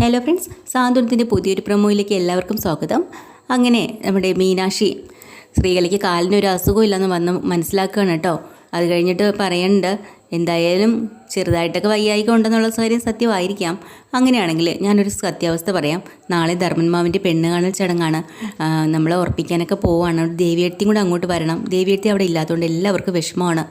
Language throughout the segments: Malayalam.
ഹലോ ഫ്രണ്ട്സ് സാന്ത്വനത്തിന്റെ പുതിയൊരു പ്രമോയിലേക്ക് എല്ലാവർക്കും സ്വാഗതം. അങ്ങനെ നമ്മുടെ മീനാക്ഷി സ്ത്രീകളിക്ക് കാലിനൊരു അസുഖം ഇല്ലെന്ന് വന്ന് മനസ്സിലാക്കുകയാണ് കേട്ടോ. അത് കഴിഞ്ഞിട്ട് പറയുന്നുണ്ട് എന്തായാലും ചെറുതായിട്ടൊക്കെ വയ്യായിക ഉണ്ടെന്നുള്ള കാര്യം സത്യമായിരിക്കാം. അങ്ങനെയാണെങ്കിൽ ഞാനൊരു സത്യാവസ്ഥ പറയാം. നാളെ ധർമ്മന്മാവിന്റെ പെണ്ണ് കാണൽ ചടങ്ങാണ് നമ്മളെ ഉറപ്പിക്കാനൊക്കെ പോവാണ്. ദേവിയെത്തിയും കൂടെ അങ്ങോട്ട് വരണം. ദേവിയെത്തി അവിടെ ഇല്ലാത്തതുകൊണ്ട് എല്ലാവർക്കും വിഷമമാണ്.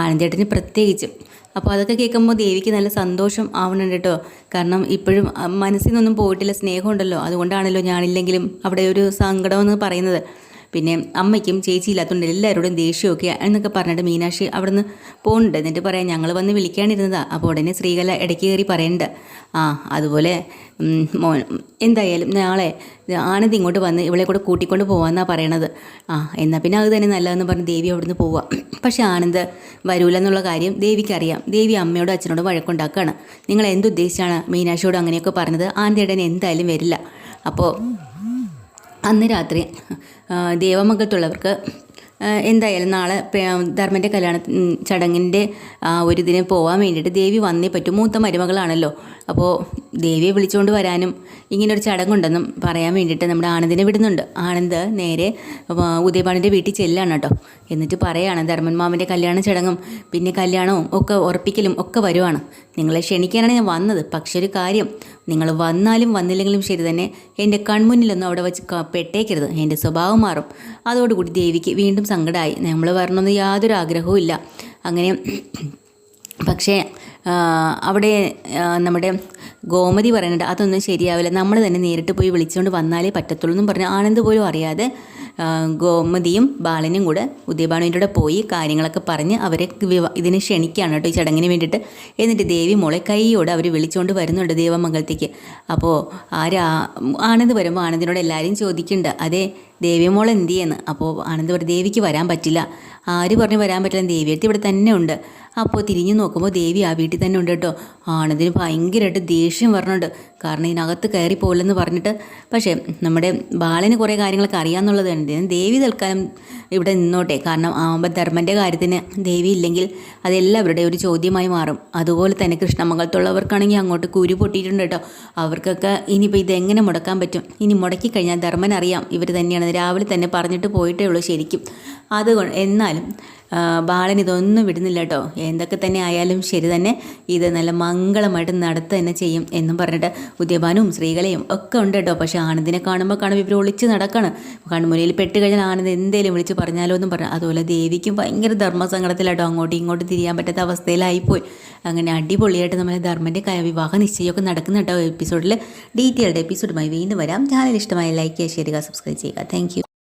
ആനന്ദേട്ടന് പ്രത്യേകിച്ചും. അപ്പോൾ അതൊക്കെ കേൾക്കുമ്പോൾ ദേവിക്ക് നല്ല സന്തോഷം ആവണുണ്ട് കേട്ടോ കാരണം ഇപ്പോഴും മനസ്സിൽ നിന്നൊന്നും പോയിട്ടില്ല സ്നേഹമുണ്ടല്ലോ. അതുകൊണ്ടാണല്ലോ ഞാനില്ലെങ്കിലും അവിടെ ഒരു സങ്കടമെന്ന് പറയുന്നത്. പിന്നെ അമ്മയ്ക്കും ചേച്ചി ഇല്ലാത്തതുകൊണ്ട് എല്ലാവരോടും ദേഷ്യമൊക്കെ എന്നൊക്കെ പറഞ്ഞിട്ട് മീനാക്ഷി അവിടെ നിന്ന് പോകുന്നുണ്ട് എന്നിട്ട് പറയാം ഞങ്ങൾ വന്ന് വിളിക്കാനിരുന്നതാ. അപ്പോൾ ഉടനെ ശ്രീകല ഇടയ്ക്ക് കയറി പറയണ്ട. ആ അതുപോലെ മോൻ എന്തായാലും നാളെ ആനന്ദ് ഇങ്ങോട്ട് വന്ന് ഇവളെ കൂടെ കൂട്ടിക്കൊണ്ട് പോകാമെന്നാണ് പറയണത്. ആ എന്നാൽ പിന്നെ അത് തന്നെ നല്ലതെന്ന് പറഞ്ഞ് ദേവി അവിടുന്ന് പോവുക പക്ഷേ ആനന്ദ് വരൂല എന്നുള്ള കാര്യം ദേവിക്കറിയാം. ദേവി അമ്മയോടും അച്ഛനോടും വഴക്കുണ്ടാക്കുകയാണ് നിങ്ങൾ എന്തുദ്ദേശിച്ചാണ് മീനാക്ഷിയോട് അങ്ങനെയൊക്കെ പറഞ്ഞത്? ആനന്ദേടൻ എന്തായാലും വരില്ല. അപ്പോൾ അന്ന് രാത്രി ദേവമംഗലത്തുള്ളവർക്ക് എന്തായാലും നാളെ ധർമ്മന്റെ കല്യാണ ചടങ്ങിന്റെ ഒരു ഇതിന് പോകാൻ വേണ്ടിയിട്ട് ദേവി വന്നേ പറ്റും. മൂത്ത മരുമകളാണല്ലോ. അപ്പോൾ ദേവിയെ വിളിച്ചുകൊണ്ട് വരാനും ഇങ്ങനെ ഒരു ചടങ്ങുണ്ടെന്നും പറയാൻ വേണ്ടിയിട്ട് നമ്മുടെ ആനന്ദിനെ വിടുന്നുണ്ട്. ആനന്ദ് നേരെ ഉദയപാണിന്റെ വീട്ടിൽ ചെല്ലാണ് കേട്ടോ. എന്നിട്ട് പറയാണ് ധർമ്മൻ കല്യാണ ചടങ്ങും പിന്നെ കല്യാണവും ഒക്കെ ഉറപ്പിക്കലും ഒക്കെ വരുവാണ്. നിങ്ങളെ ക്ഷണിക്കാനാണ് ഞാൻ വന്നത്. പക്ഷെ ഒരു കാര്യം നിങ്ങൾ വന്നാലും വന്നില്ലെങ്കിലും ശരി തന്നെ എന്റെ കൺമുന്നിലൊന്നും അവിടെ വെച്ച് പെട്ടേക്കരുത്. എന്റെ സ്വഭാവം മാറും. അതോടുകൂടി ദേവിക്ക് വീണ്ടും സങ്കടമായി നമ്മൾ വരണമെന്ന് യാതൊരു ആഗ്രഹവും ഇല്ല. അങ്ങനെ പക്ഷേ അവിടെ നമ്മുടെ ഗോമതി പറയുന്നുണ്ട് അതൊന്നും ശരിയാവില്ല. നമ്മൾ തന്നെ നേരിട്ട് പോയി വിളിച്ചുകൊണ്ട് വന്നാലേ പറ്റത്തുള്ളൂ എന്നും പറഞ്ഞ് ആനന്ദ് പോലും അറിയാതെ ഗോമതിയും ബാലനും കൂടെ ഉദയഭാനുവിന്റെ കൂടെ പോയി കാര്യങ്ങളൊക്കെ പറഞ്ഞ് അവരെ ഇതിനെ ക്ഷണിക്കുകയാണ് കേട്ടോ ഈ ചടങ്ങിന് വേണ്ടിയിട്ട്. എന്നിട്ട് ദേവി മോളെ കൈയോടെ അവർ വിളിച്ചുകൊണ്ട് വരുന്നുണ്ട് ദേവമംഗലത്തേക്ക്. അപ്പോൾ ആരാ ആനന്ദ് വരുമ്പോൾ ആനന്ദിനോട് എല്ലാവരും ചോദിക്കുന്നുണ്ട് അതെ ദേവിമോൾ എന്ത് ചെയ്യുന്നു? അപ്പോൾ ആനന്ദ് പറയും ദേവിക്ക് വരാൻ പറ്റില്ല. ആര് പറഞ്ഞു വരാൻ പറ്റില്ല? ദേവിയേട്ടി ഇവിടെ തന്നെ ഉണ്ട്. അപ്പോൾ തിരിഞ്ഞു നോക്കുമ്പോൾ ദേവി ആ വീട്ടിൽ തന്നെ ഉണ്ട് കേട്ടോ. ആണതിന് ഭയങ്കരമായിട്ട് ദേഷ്യം വരണുണ്ട്. കാരണം ഇതിനകത്ത് കയറി പോകില്ലെന്ന് പറഞ്ഞിട്ട്. പക്ഷേ നമ്മുടെ ബാലന് കുറേ കാര്യങ്ങളൊക്കെ അറിയാമെന്നുള്ളത് തന്നെ ദേവി തൽക്കാലം ഇവിടെ നിന്നോട്ടെ. കാരണം ആവുമ്പോൾ ധർമ്മന്റെ കാര്യത്തിന് ദേവി ഇല്ലെങ്കിൽ അതെല്ലാവരുടെ ഒരു ചോദ്യമായി മാറും. അതുപോലെ തന്നെ കൃഷ്ണമംഗലത്തുള്ളവർക്കാണെങ്കിൽ അങ്ങോട്ട് കുരു പൊട്ടിയിട്ടുണ്ട് കേട്ടോ. അവർക്കൊക്കെ ഇനിയിപ്പോൾ ഇതെങ്ങനെ മുടക്കാൻ പറ്റും? ഇനി മുടക്കി കഴിഞ്ഞാൽ ധർമ്മൻ അറിയാം. ഇവർ തന്നെയാണ് രാവിലെ തന്നെ പറഞ്ഞിട്ട് പോയിട്ടേ ഉള്ളൂ ശരിക്കും. അതുകൊണ്ട് എന്നാലും ബാലൻ ഇതൊന്നും വിടുന്നില്ല കേട്ടോ എന്തൊക്കെ തന്നെ ആയാലും ശരി തന്നെ ഇത് നല്ല മംഗളമായിട്ട് നടത്തുക തന്നെ ചെയ്യും എന്നും പറഞ്ഞിട്ട് ഉദ്യപാനും സ്ത്രീകളെയും ഒക്കെ ഉണ്ട് കേട്ടോ പക്ഷേ ആനന്ദിനെ കാണുമ്പോൾ കാണുമ്പോൾ ഇവർ ഒളിച്ച് നടക്കാണ്. കൺമുനയിൽ പെട്ട് കഴിഞ്ഞാൽ ആനന്ദ് എന്തേലും വിളിച്ച് പറഞ്ഞാലോ എന്നും പറഞ്ഞു. അതുപോലെ ദേവിക്കും ഭയങ്കര ധർമ്മസങ്കടത്തിലാട്ടോ അങ്ങോട്ടും ഇങ്ങോട്ടും തിരിയാൻ പറ്റാത്ത അവസ്ഥയിലായിപ്പോയി അങ്ങനെ അടിപൊളിയായിട്ട് നമ്മൾ ധർമ്മന്റെ വിവാഹ നിശ്ചയമൊക്കെ നടക്കുന്ന കേട്ടോ എപ്പിസോഡിൽ ഡീറ്റെയിൽഡ് എപ്പിസോഡുമായി വീണ്ടും വരാം. ചാനൽ ഇഷ്ടമായി ലൈക്ക് ചെയ്യുക സബ്സ്ക്രൈബ് ചെയ്യുക. താങ്ക്